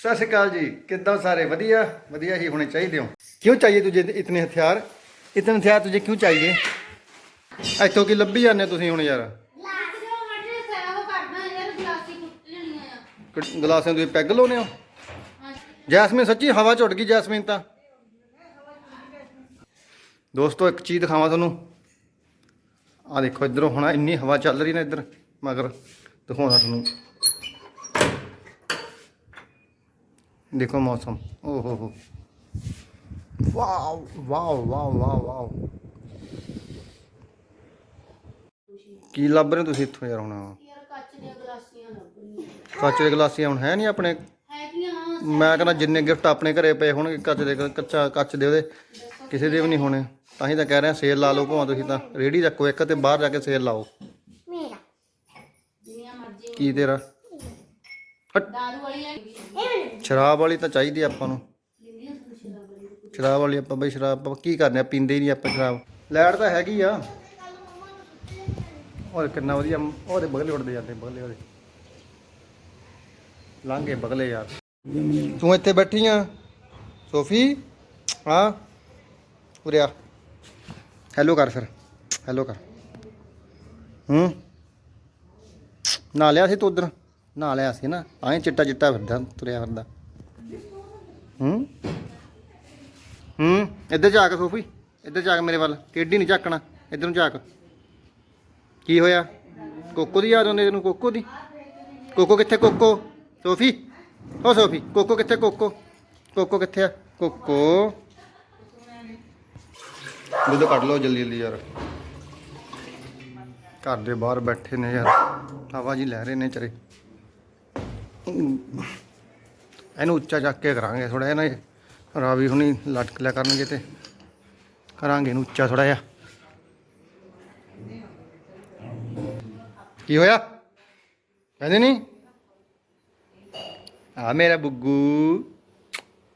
ਸਤਿ ਸ਼੍ਰੀ ਅਕਾਲ ਜੀ। ਕਿੱਦਾਂ ਸਾਰੇ? ਵਧੀਆ? ਵਧੀਆ ਹੀ ਹੋਣੇ ਚਾਹੀਦੇ ਹੋ। ਕਿਉਂ ਚਾਹੀਏ ਤੁਝੇ ਇਤਨੇ ਹਥਿਆਰ? ਇਤਨੇ ਹਥਿਆਰ ਤੁਝੇ ਕਿਉਂ ਚਾਹੀਏ? ਇੱਥੋਂ ਕੀ ਲੱਭੀ ਜਾਂਦੇ ਤੁਸੀਂ ਹੁਣ ਯਾਰ? ਗਲਾਸਾਂ ਤੁਸੀਂ ਪੈਗ ਲਾਉਨੇ ਹੋ? ਜੈਸਮੀਨ ਸੱਚੀ ਹਵਾ ਝੁੱਟ ਗਈ ਜੈਸਮੀਨ ਤਾਂ। ਦੋਸਤੋ ਇੱਕ ਚੀਜ਼ ਦਿਖਾਵਾਂ ਤੁਹਾਨੂੰ। ਆ ਦੇਖੋ ਇਧਰੋਂ ਹੁਣ ਇੰਨੀ ਹਵਾ ਚੱਲ ਰਹੀ ਨਾ ਇਧਰ ਮਗਰ। ਦਿਖਾਉਣਾ ਤੁਹਾਨੂੰ। ਦੇਖੋ ਮੌਸਮ। ਓ ਹੋ। ਹੋ wow wow wow wow wow. ਕੀ ਲੱਭ ਰਹੇ ਤੁਸੀਂ ਇੱਥੋਂ ਯਾਰ ਹੁਣ? ਯਾਰ ਕੱਚ ਦੀਆਂ ਗਲਾਸੀਆਂ ਲੱਭਣੀਆਂ ਕੱਚ ਦੇ ਗਲਾਸੀਆਂ ਹੁਣ ਹੈ ਨਹੀਂ ਆਪਣੇ? ਹੈਗੀਆਂ ਹਾਂ ਮੈਂ ਕਹਿੰਦਾ ਜਿੰਨੇ ਗਿਫਟ ਆਪਣੇ ਘਰੇ ਪਏ ਹੋਣਗੇ ਕੱਚ ਦੇ ਕੱਚਾ ਕੱਚ ਦੇ ਉਹਦੇ ਕਿਸੇ ਦੇ ਵੀ ਨਹੀਂ ਹੋਣੇ। ਤਾਂ ਹੀ ਤਾਂ ਕਹਿ ਰਿਹਾ ਸੇਲ ਲਾ ਲਓ ਭਾਵੇਂ ਤੁਸੀਂ ਤਾਂ। ਰੇੜੀ ਰੱਖੋ ਇੱਕ ਤੇ ਬਾਹਰ ਜਾ ਕੇ ਸੇਲ ਲਾਓ। ਮੇਰਾ। ਜਿੰਨੀਆਂ ਮਰਜ਼ੀ ਕੀ ਤੇਰਾ? ਦਾਰੂ ਵਾਲੀ ਲੈਣੀ ਸ਼ਰਾਬ ਵਾਲੀ ਤਾਂ ਚਾਹੀਦੀ ਆਪਾਂ ਨੂੰ। ਸ਼ਰਾਬ ਵਾਲੀ ਸ਼ਰਾਬ ਵਾਲੀ ਆਪਾਂ ਬਈ ਸ਼ਰਾਬ, ਆਪਾਂ ਕੀ ਕਰਨੇ ਆ, ਪੀਂਦੇ ਹੀ ਨਹੀਂ ਆਪਾਂ ਸ਼ਰਾਬ। ਲੈਟ ਤਾਂ ਹੈਗੀ ਆ। ਔਰ ਕਿੰਨਾ ਵਧੀਆ, ਉਹਦੇ ਬਗਲੇ ਉੱਡਦੇ ਜਾਂਦੇ, ਬਗਲੇ ਉਹਦੇ। ਲਾਂਗੇ ਬਗਲੇ ਯਾਰ। ਤੂੰ ਇੱਥੇ ਬੈਠੀ ਆ। ਸੋਫੀ, ਹਾਂ। ਉਰੇ ਆ। ਹੈਲੋ ਕਰ ਫਿਰ। ਹੈਲੋ ਕਰ। ਹੂੰ। ਨਾ ਲਿਆ ਸੀ ਤੂੰ ਉਧਰ। ਨਾ ਲਿਆ ਸੀ ਨਾ ਐਂ ਚਿੱਟਾ ਚਿੱਟਾ ਫਿਰਦਾ, ਤੁਰਿਆ ਫਿਰਦਾ। ਹੂੰ? ਹੂੰ? ਇੱਧਰ ਝਾਕ ਸੋਫੀ, ਇੱਧਰ ਝਾਕ ਮੇਰੇ ਵੱਲ ਟੇਢੀ ਨਹੀਂ ਝਾਕਣਾ, ਇੱਧਰ ਨੂੰ ਝਾਕ। ਕੀ ਹੋਇਆ? ਕੋਕੋ ਦੀ ਯਾਦ ਆਉਂਦੀ ਤੈਨੂੰ, ਕੋਕੋ ਦੀ? ਕੋਕੋ ਕਿੱਥੇ, ਕੋਕੋ? ਸੋਫੀ? ਓ ਸੋਫੀ, ਕੋਕੋ ਕਿੱਥੇ, ਕੋਕੋ? ਕੋਕੋ ਕਿੱਥੇ ਆ? ਕੋਕੋ। ਦੁੱਧ ਕੱਢ ਲਓ ਜਲਦੀ ਜਲਦੀ ਯਾਰ। ਘਰ ਦੇ ਬਾਹਰ ਬੈਠੇ ਨੇ ਯਾਰ, ਹਵਾ ਜੀ ਲੈ ਰਹੇ ਨੇ ਚਰੇ ਇਹਨੂੰ ਉੱਚਾ ਚੱਕ ਕੇ ਕਰਾਂਗੇ ਥੋੜਾ ਜਿਹਾ ਨਾ ਰਾਵੀ ਹੁਣੀ ਲਟਕ ਲਿਆ ਕਰਨਗੇ ਤੇ ਕਰਾਂਗੇ ਇਹਨੂੰ ਉੱਚਾ ਥੋੜਾ ਜਿਹਾ। ਕੀ ਹੋਇਆ? ਕਹਿੰਦੇ ਨਹੀਂ? ਆ ਮੇਰਾ ਬੁੱਗੂ।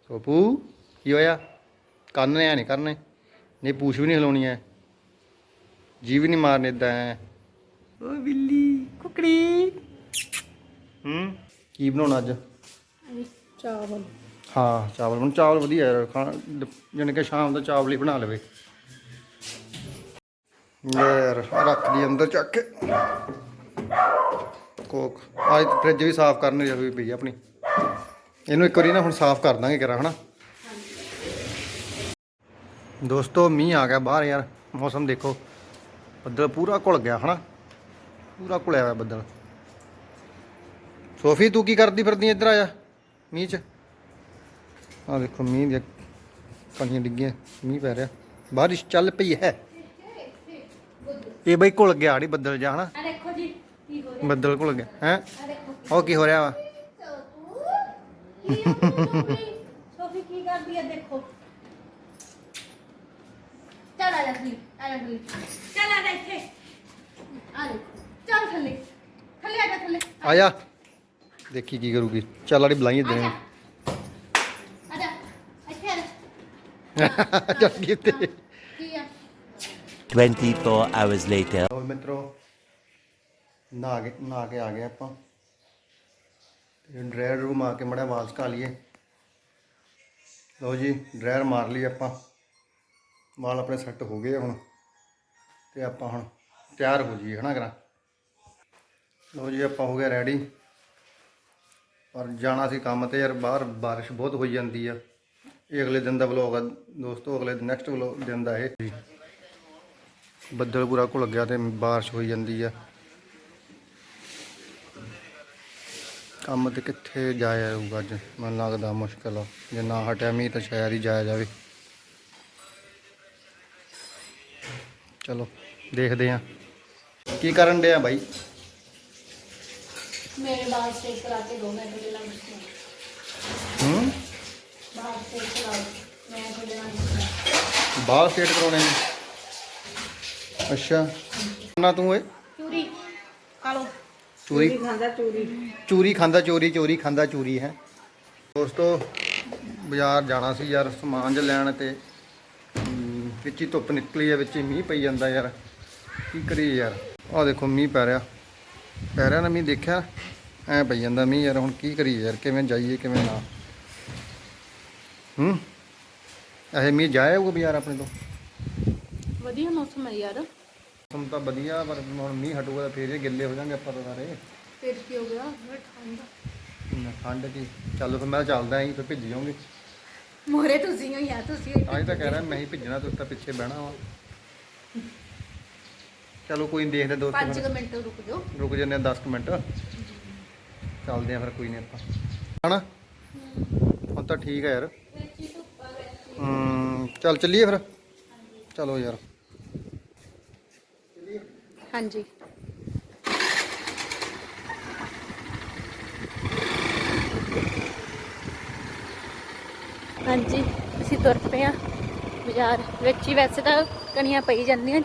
ਸੋਪੂ, ਕੀ ਹੋਇਆ? ਕੰਨ ਨੇ ਐ ਨਹੀਂ ਕਰਨੇ। ਨਹੀਂ ਪੂਛ ਵੀ ਨਹੀਂ ਹਿਲਾਉਣੀ ਐ। ਜੀ ਵੀ ਨਹੀਂ ਮਾਰਨੇ ਇਦਾਂ ਓ ਬਿੱਲੀ, ਕੁਕੜੀ। ਕੀ ਬਣਾਉਣਾ ਅੱਜ? ਚਾਵਲ। ਹਾਂ ਚਾਵਲ ਹੁਣ ਚਾਵਲ ਵਧੀਆ ਯਾਰ ਖਾਣਾ ਜਾਣੀ ਕਿ ਸ਼ਾਮ ਦਾ ਚਾਵਲ ਹੀ ਬਣਾ ਲਵੇ। ਯਾਰ ਰੱਖ ਲਈ ਅੰਦਰ ਚੱਕ ਕੇ। ਕੋਕ ਅੱਜ ਫ੍ਰਿਜ ਵੀ ਸਾਫ਼ ਕਰਨ ਹੋਈ ਪਈ ਆਪਣੀ। ਇਹਨੂੰ ਇੱਕ ਵਾਰੀ ਨਾ ਹੁਣ ਸਾਫ਼ ਕਰ ਦਾਂਗੇ ਕਰਾਂ ਹਨਾ? ਦੋਸਤੋ ਮੀਂਹ ਆ ਗਿਆ ਬਾਹਰ ਯਾਰ ਮੌਸਮ ਦੇਖੋ। ਬੱਦਲ ਪੂਰਾ ਘੁਲ ਗਿਆ ਹਨਾ? ਪੂਰਾ ਘੁਲਿਆ ਹੋਇਆ ਬੱਦਲ। ਸੋਫੀ ਤੂੰ ਕੀ ਕਰਦੀ ਫਿਰਦੀ ਇੱਧਰ ਆਇਆ ਮੀਂਹ 'ਚ? ਆ ਦੇਖੋ ਮੀਂਹ ਦੀਆਂ ਕਣੀਆਂ ਡਿੱਗੀਆਂ ਮੀਂਹ ਪੈ ਰਿਹਾ। ਬਾਰਿਸ਼ ਚੱਲ ਪਈ ਹੈ। ਇਹ ਬਈ ਘੁਲ ਗਿਆ ਆੜੀ ਬੱਦਲ ਜਾ ਹਨਾ? ਆ ਦੇਖੋ ਜੀ ਕੀ ਹੋ ਰਿਹਾ। ਬੱਦਲ ਘੁਲ ਗਿਆ ਹੈ? ਉਹ ਕੀ ਹੋ ਰਿਹਾ ਵਾ? ਸੋਫੀ ਕੀ ਕਰਦੀ ਹੈ ਦੇਖੋ। ਚੱਲ ਆ ਜਾ ਥੱਲੇ ਆ ਜਾ ਥੱਲੇ ਚੱਲ ਆ ਜਾ ਇੱਥੇ। ਆ ਲੈ ਚੱਲ ਥੱਲੇ। ਥੱਲੇ ਆ ਜਾ ਥੱਲੇ। ਆ ਜਾ। ਦੇਖੀ ਕੀ ਕਰੂਗੀ। ਚੱਲ ਆੜੀ ਬੁਲਾਈ ਦੇ ਆ ਜਾ ਇੱਥੇ ਆ ਜਾ। ਚੱਲ ਗਈ ਤੇ ਕੀ ਆ? 24 hours later. ਹੋਰ ਮਿੱਤਰੋ ਨਹਾ ਕੇ ਨਹਾ ਕੇ ਆ ਗਏ ਆਪਾਂ। ਤੇ ਡਰਾਇਰ ਰੂਮ ਆ ਕੇ ਮੜਾ ਵਾਲ ਸਕਾ ਲਈਏ। ਲਓ ਜੀ ਡਰਾਇਰ ਮਾਰ ਲਈ ਆਪਾਂ। ਵਾਲ ਆਪਣੇ ਸੈੱਟ ਹੋ ਗਏ ਹੁਣ। ਤੇ ਆਪਾਂ ਹੁਣ ਤਿਆਰ ਹੋ ਜਾਈਏ ਹਨਾ ਕਰਾਂ ਲਓ ਜੀ ਆਪਾਂ ਹੋ ਗਏ ਰੈਡੀ ਪਰ ਜਾਣਾ ਸੀ ਕੰਮ ਤੇ ਯਾਰ ਬਾਹਰ ਬਾਰਿਸ਼ ਬਹੁਤ ਹੋਈ ਜਾਂਦੀ ਆ। ਇਹ ਅਗਲੇ ਦਿਨ ਦਾ ਵਲੋਗ ਆ ਦੋਸਤੋ, ਅਗਲੇ ਨੈਕਸਟ ਵਲੋਗ ਦਿਨ ਦਾ ਇਹ। ਬੱਦਲ ਪੂਰਾ ਘੁਲ ਗਿਆ ਤੇ ਬਾਰਿਸ਼ ਹੋਈ ਜਾਂਦੀ ਆ। ਕੰਮ ਤੇ ਕਿੱਥੇ ਜਾਇਆ ਜਾਊਗਾ ਅੱਜ? ਮੈਨੂੰ ਲੱਗਦਾ ਮੁਸ਼ਕਲ ਆ। ਜੇ ਨਾ ਹਟਿਆ ਮੀਂਹ ਤਾਂ ਸ਼ਾਇਦ ਹੀ ਜਾਇਆ ਜਾਵੇ। ਚਲੋ, ਦੇਖਦੇ ਆ। ਕੀ ਕਰਨ ਡਿਆ ਬਾਈ? ਮੇਰੇ ਹੂੰ। ਬਾਲ ਸਟੇਟ ਕਰਾਉਣੇ ਨੇ। ਅੱਛਾ। ਨਾ ਤੂੰ ਏ ਚੂਰੀ। ਖਾ ਲਓ। ਚੂਰੀ ਖਾਂਦਾ ਚੂਰੀ। ਚੂਰੀ ਖਾਂਦਾ ਚੋਰੀ ਚੋਰੀ ਖਾਂਦਾ ਚੂਰੀ ਹੈ। ਦੋਸਤੋ ਬਾਜ਼ਾਰ ਜਾਣਾ ਸੀ ਯਾਰ ਸਮਾਨ ਜ ਲੈਣ ਤੇ। ਹਮ, ਵਿੱਚ ਹੀ ਧੁੱਪ ਨਿਕਲੀ ਆ ਵਿੱਚ ਹੀ ਮੀਂਹ ਪਈ ਜਾਂਦਾ ਯਾਰ। ਕੀ ਕਰੀਏ ਯਾਰ? ਆਹ ਦੇਖੋ ਮੀਂਹ ਪੈ ਰਿਹਾ। ਪੈ ਰਿਹਾ ਨਾ ਮੀਂਹ ਦੇਖਿਆ ਐ ਪਈ ਜਾਂਦਾ ਮੀਂਹ ਯਾਰ ਹੁਣ ਕੀ ਕਰੀਏ ਯਾਰ ਕਿਵੇਂ ਜਾਈਏ ਕਿਵੇਂ ਨਾ। ਹੂੰ? ਇਹ ਮੀਂਹ ਉਹ ਬਾਜ਼ਾਰ ਆਪਣੇ ਤੋਂ? ਵਧੀਆ ਮੌਸਮ ਹੈ ਯਾਰ। ਮੌਸਮ ਤਾਂ ਵਧੀਆ ਪਰ ਹੁਣ ਮੀਂਹ ਹਟੂਗਾ ਤਾਂ ਫੇਰ ਇਹ ਗਿੱਲੇ ਹੋ ਜਾਣਗੇ ਆਪਾਂ ਤਾਂ ਸਾਰੇ। ਫਿਰ ਕੀ ਹੋ ਗਿਆ? ਠੰਡਾ। ਨਾ ਠੰਡ ਕੀ? ਚੱਲ ਫਿਰ ਮੈਂ ਚੱਲਦਾ ਆਂ ਫਿਰ ਭਿੱਜ ਜਾਓਗੇ ਮੋਰੇ ਤੁਸੀਂ ਹੋ ਯਾਰ ਤੁਸੀਂ ਅੱਜ ਤਾਂ ਕਹਿ ਰਿਹਾ ਮੈਂ ਹੀ ਭਿੱਜਣਾ ਤੁਸੀਂ ਤਾਂ ਪਿੱਛੇ ਬਹਿਣਾ ਵਾ। ਚਲੋ ਕੋਈ ਨੀ ਦੇਖਦੇ ਦੋਸਤੋ 5 ਫਿਰ। ਮਿੰਟ ਰੁਕ ਜਾਓ। ਰੁਕ ਜੰਨੇ 10 ਕੁ ਮਿੰਟ। ਚੱਲਦੇ ਆ ਫਿਰ ਕੋਈ ਨਹੀਂ ਆਪਾਂ। ਹਨਾ? ਹੁਣ ਤਾਂ ਠੀਕ ਹੈ ਯਾਰ। ਹੂੰ ਚੱਲ ਚੱਲੀਏ ਫਿਰ। ਚਲੋ ਯਾਰ। ਹਾਂਜੀ। ਹਾਂਜੀ ਅਸੀਂ ਤੁਰ ਪਏ ਆ ਬਾਜ਼ਾਰ ਵਿੱਚ ਹੀ। ਵੈਸੇ ਤਾਂ ਕਣੀਆਂ ਪਈ ਜਾਂਦੀਆਂ।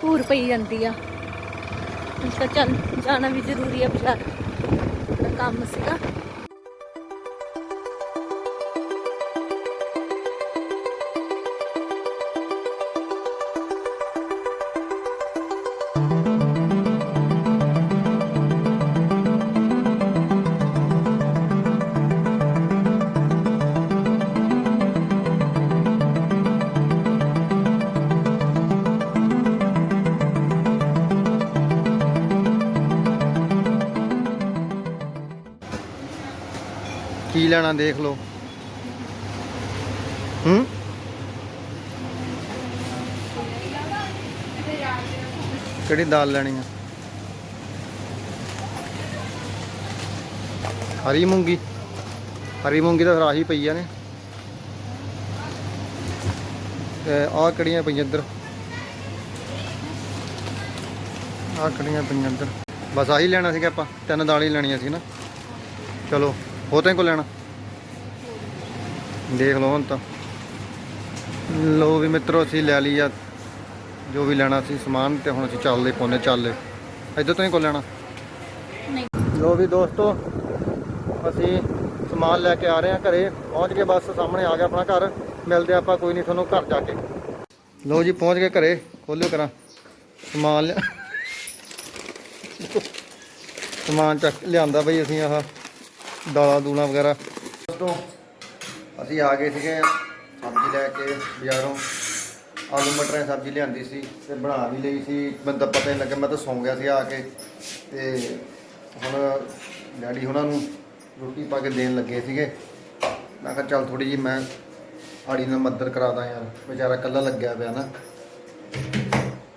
ਧੂਰ ਪਈ ਜਾਂਦੀ ਆ। ਹੁਣ ਤਾਂ ਚੱਲ ਜਾਣਾ ਵੀ ਜ਼ਰੂਰੀ ਆ ਬਾਜ਼ਾਰ। ਕੰਮ ਸੀਗਾ। ਲੈਣਾ ਦੇਖ ਲਓ। ਹੂੰ? ਕਿਹੜੀ ਦਾਲ ਲੈਣੀ ਆ? ਹਰੀ ਮੂੰਗੀ। ਹਰੀ ਮੂੰਗੀ ਤਾਂ ਫਿਰ ਆਹੀ ਪਈ ਆ ਨੇ। ਤੇ ਆਹ ਕਿਹੜੀਆਂ ਪਈਆਂ ਇੱਧਰ? ਆਹ ਕਿਹੜੀਆਂ ਪਈਆਂ ਇੱਧਰ? ਬਸ ਆਹੀ ਲੈਣਾ ਸੀਗਾ ਆਪਾਂ। ਤਿੰਨ ਦਾਲ ਹੀ ਲੈਣੀਆਂ ਸੀ ਨਾ। ਚਲੋ ਹੋ ਤੈਨੂੰ ਕੋ ਲੈਣਾ। ਦੇਖ ਲਓ ਹੁਣ ਤਾਂ। ਲੋ ਵੀ ਮਿੱਤਰੋ ਅਸੀਂ ਲੈ ਲਈ ਆ ਜੋ ਵੀ ਲੈਣਾ ਸੀ ਸਮਾਨ ਤੇ ਹੁਣ ਅਸੀਂ ਚੱਲਦੇ ਪੌਨੇ ਚੱਲੇ। ਇੱਧਰ ਤੋਂ ਹੀ ਕੋ ਲੈਣਾ? ਨਹੀਂ। ਲੋ ਵੀ ਦੋਸਤੋ ਅਸੀਂ ਸਮਾਨ ਲੈ ਕੇ ਆ ਰਹੇ ਹਾਂ ਘਰੇ। ਪਹੁੰਚ ਕੇ ਬਸ ਸਾਹਮਣੇ ਆ ਗਿਆ ਆਪਣਾ ਘਰ। ਮਿਲਦੇ ਆਪਾਂ ਕੋਈ ਨਹੀਂ ਤੁਹਾਨੂੰ ਘਰ ਜਾ ਕੇ। ਲੋ ਜੀ ਪਹੁੰਚ ਗਏ ਘਰੇ। ਖੋਲਿਓ ਕਰਾਂ ਸਮਾਨ ਲਿਆ। ਸਮਾਨ ਚੱਕ ਲਿਆਂਦਾ ਬਈ ਅਸੀਂ ਆਹ ਦਾਲਾਂ ਦੂਲਾਂ ਵਗੈਰਾ। ਦੋਸਤੋ ਅਸੀਂ ਆ ਗਏ ਸੀਗੇ ਸਬਜ਼ੀ ਲੈ ਕੇ ਬਾਜ਼ਾਰੋਂ। ਆਲੂ ਮਟਰਾਂ ਦੀ ਸਬਜ਼ੀ ਲਿਆਂਦੀ ਸੀ ਤੇ ਬਣਾ ਵੀ ਲਈ ਸੀ। ਮੈਨੂੰ ਤਾਂ ਪਤਾ ਹੀ ਨਹੀਂ ਲੱਗਿਆ ਮੈਂ ਤਾਂ ਸੌਂ ਗਿਆ ਸੀ ਆ ਕੇ। ਤੇ ਹੁਣ ਡੈਡੀ ਉਹਨਾਂ ਨੂੰ ਰੋਟੀ ਪਾ ਕੇ ਦੇਣ ਲੱਗੇ ਸੀਗੇ। ਮੈਂ ਕਿਹਾ ਚੱਲ ਥੋੜੀ ਜੀ ਮੈਂ ਆੜੀ ਨਾਲ ਮਦਦ ਕਰਾਦਾ ਯਾਰ ਵਿਚਾਰਾ ਇਕੱਲਾ ਲੱਗਿਆ ਪਿਆ ਨਾ।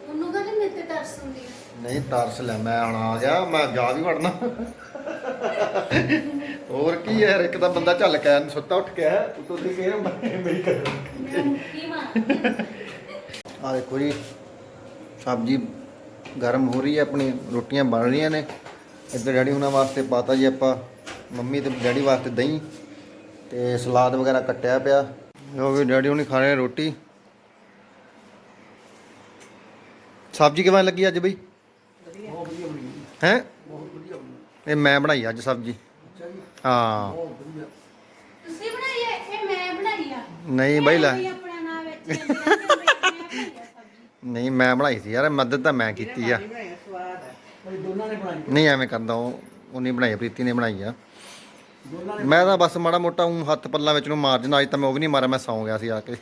ਉਹਨੂੰ ਕਹਿੰਦੇ ਮੇਰੇ ਤੇ ਤਰਸ ਹੁੰਦੀ ਆ। ਨਹੀਂ ਤਰਸ ਲੈ ਮੈਂ ਹੁਣ ਆ ਗਿਆ ਮੈਂ ਜਾ ਵੀ ਵੜਨਾ। ਹੋਰ ਕੀ ਯਾਰ ਇੱਕ ਤਾਂ ਬੰਦਾ ਝੱਲ ਕੇ ਆਇਆ, ਸੁੱਤਾ ਉੱਠ ਕੇ ਆਇਆ, ਉੱਤੋਂ ਦੀ ਕਹੇ ਮੇਰੀ ਕਰ ਮੈਂ ਮੁੱਕੀ ਮਾਰ? ਆ ਦੇਖੋ ਜੀ ਸਬਜ਼ੀ ਗਰਮ ਹੋ ਰਹੀ ਹੈ ਆਪਣੀ ਰੋਟੀਆਂ ਬਣ ਰਹੀਆਂ ਨੇ। ਇੱਧਰ ਡੈਡੀ ਹੁਣਾਂ ਵਾਸਤੇ ਪਾਤਾ ਜੀ ਆਪਾਂ ਮੰਮੀ ਤੇ ਡੈਡੀ ਵਾਸਤੇ ਦਹੀਂ ਤੇ ਸਲਾਦ ਵਗੈਰਾ ਕੱਟਿਆ ਪਿਆ। ਲੋ ਵੀ ਡੈਡੀ ਹੁਣੀ ਖਾ ਰਹੇ ਰੋਟੀ। ਸਬਜ਼ੀ ਕਿਵੇਂ ਲੱਗੀ ਅੱਜ ਬਈ? ਹੈ? ਇਹ ਮੈਂ ਬਣਾਈ ਅੱਜ ਸਬਜ਼ੀ। ਹਾਂ। ਤੁਸੀਂ ਬਣਾਈ ਹੈ ਇਹ ਮੈਂ ਬਣਾਈ ਆ। ਨਹੀਂ ਬਈ ਲੈ। ਕੋਈ ਆਪਣਾ ਨਾਮ ਵਿੱਚ ਮੈਂ ਬਣਾਈ ਆ ਸਬਜ਼ੀ। ਨਹੀਂ ਮੈਂ ਬਣਾਈ ਸੀ ਯਾਰ ਮਦਦ ਤਾਂ ਮੈਂ ਕੀਤੀ ਆ। ਨਹੀਂ ਐਵੇਂ ਕਰਦਾ ਉਹ ਉਹ ਨਹੀਂ ਬਣਾਈ ਪ੍ਰੀਤੀ ਨੇ ਬਣਾਈ ਆ। ਮੈਂ ਤਾਂ ਬਸ ਮਾੜਾ ਮੋਟਾ ਉਂ ਹੱਥ ਪੱਲਾਂ ਵਿੱਚ ਨੂੰ ਮਾਰ ਜਨਾ ਅੱਜ ਤਾਂ ਮੈਂ ਉਹ ਵੀ ਨਹੀਂ ਮਾਰਿਆ ਮੈਂ ਸੌਂ ਗਿਆ ਸੀ ਆ ਕੇ।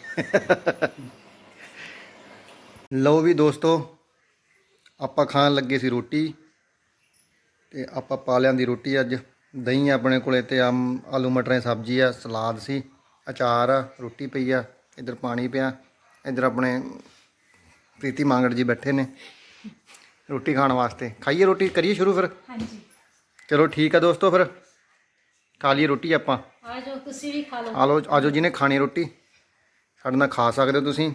ਲਓ ਵੀ ਦੋਸਤੋ ਆਪਾਂ ਖਾਣ ਲੱਗੇ ਸੀ ਰੋਟੀ ਤੇ ਆਪਾਂ ਪਾ ਲਿਆਂਦੀ ਰੋਟੀ ਅੱਜ। ਦਹੀਂ ਆਪਣੇ ਕੋਲੇ ਤੇ ਆਮ ਆਲੂ ਮਟਰਾਂ ਦੀ ਸਬਜ਼ੀ ਆ ਸਲਾਦ ਸੀ ਅਚਾਰ ਆ ਰੋਟੀ ਪਈ ਆ ਇੱਧਰ ਪਾਣੀ ਪਿਆ ਇੱਧਰ ਆਪਣੇ ਪ੍ਰੀਤੀ ਮੰਗੜ ਜੀ ਬੈਠੇ ਨੇ ਰੋਟੀ ਖਾਣ ਵਾਸਤੇ। ਖਾਈਏ ਰੋਟੀ ਕਰੀਏ ਸ਼ੁਰੂ ਫਿਰ? ਹਾਂਜੀ। ਚਲੋ ਠੀਕ ਆ ਦੋਸਤੋ ਫਿਰ। ਖਾ ਲਈਏ ਰੋਟੀ ਆਪਾਂ। ਆ ਜਾਓ ਤੁਸੀਂ ਵੀ ਖਾ ਲਓ। ਆ ਲਓ ਆਜੋ ਜਿਹਨੇ ਖਾਣੀ ਰੋਟੀ। ਸਾਡੇ ਨਾਲ ਖਾ ਸਕਦੇ ਹੋ ਤੁਸੀਂ।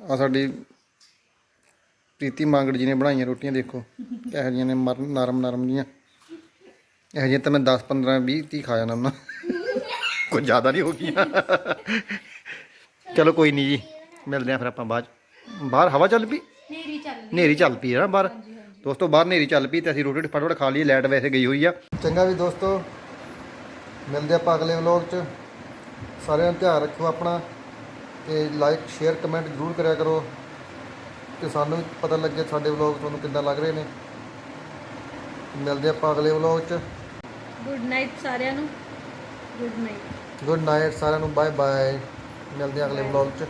ਆ ਸਾਡੀ ਪ੍ਰੀਤੀ ਮੰਗੜ ਜੀ ਨੇ ਬਣਾਈਆਂ ਰੋਟੀਆਂ ਦੇਖੋ। ਇਹੋ ਜਿਹੀਆਂ ਨੇ ਨਰਮ ਨਰਮ ਜੀਆਂ। ਇਹੋ ਜਿਹੀਆਂ ਤਾਂ ਮੈਂ 10 15 20 30 ਖਾ ਜਾਣਾ ਉਹਨਾਂ ਕੋਈ ਜ਼ਿਆਦਾ ਨਹੀਂ ਹੋ ਗਈਆਂ। ਚਲੋ ਕੋਈ ਨਹੀਂ ਜੀ ਮਿਲਦੇ ਆ ਫਿਰ ਆਪਾਂ ਬਾਅਦ 'ਚ। ਬਾਹਰ ਹਵਾ ਚੱਲ ਪਈ? ਨੇਰੀ ਚੱਲ ਹਨੇਰੀ ਚੱਲ ਪਈ ਹੈ ਨਾ ਬਾਹਰ। ਦੋਸਤੋ ਬਾਹਰ ਹਨੇਰੀ ਚੱਲ ਪਈ ਤੇ ਅਸੀਂ ਰੋਟੀ ਫਟਾਫਟ ਖਾ ਲਈਏ ਲਾਈਟ ਵੈਸੇ ਗਈ ਹੋਈ ਆ। ਚੰਗਾ ਵੀ ਦੋਸਤੋ ਮਿਲਦੇ ਆਪਾਂ ਅਗਲੇ ਵਲੌਗ 'ਚ। ਸਾਰਿਆਂ ਦਾ ਧਿਆਨ ਰੱਖੋ ਆਪਣਾ ਤੇ ਲਾਈਕ ਸ਼ੇਅਰ ਕਮੈਂਟ ਜ਼ਰੂਰ ਕਰਿਆ ਕਰੋ ਤੇ ਸਾਨੂੰ ਵੀ ਪਤਾ ਲੱਗੇ ਸਾਡੇ ਵਲੌਗ ਤੁਹਾਨੂੰ ਕਿੱਦਾਂ ਲੱਗ ਰਹੇ ਨੇ। ਮਿਲਦੇ ਆਪਾਂ ਅਗਲੇ ਵਲੌਗ 'ਚ। ਗੁੱਡ ਨਾਈਟ ਸਾਰਿਆਂ ਨੂੰ। ਗੁੱਡ ਨਾਈਟ ਗੁੱਡ ਨਾਈਟ ਸਾਰਿਆਂ ਨੂੰ ਬਾਏ ਬਾਏ ਮਿਲਦੇ ਅਗਲੇ ਵਲੌਗ 'ਚ।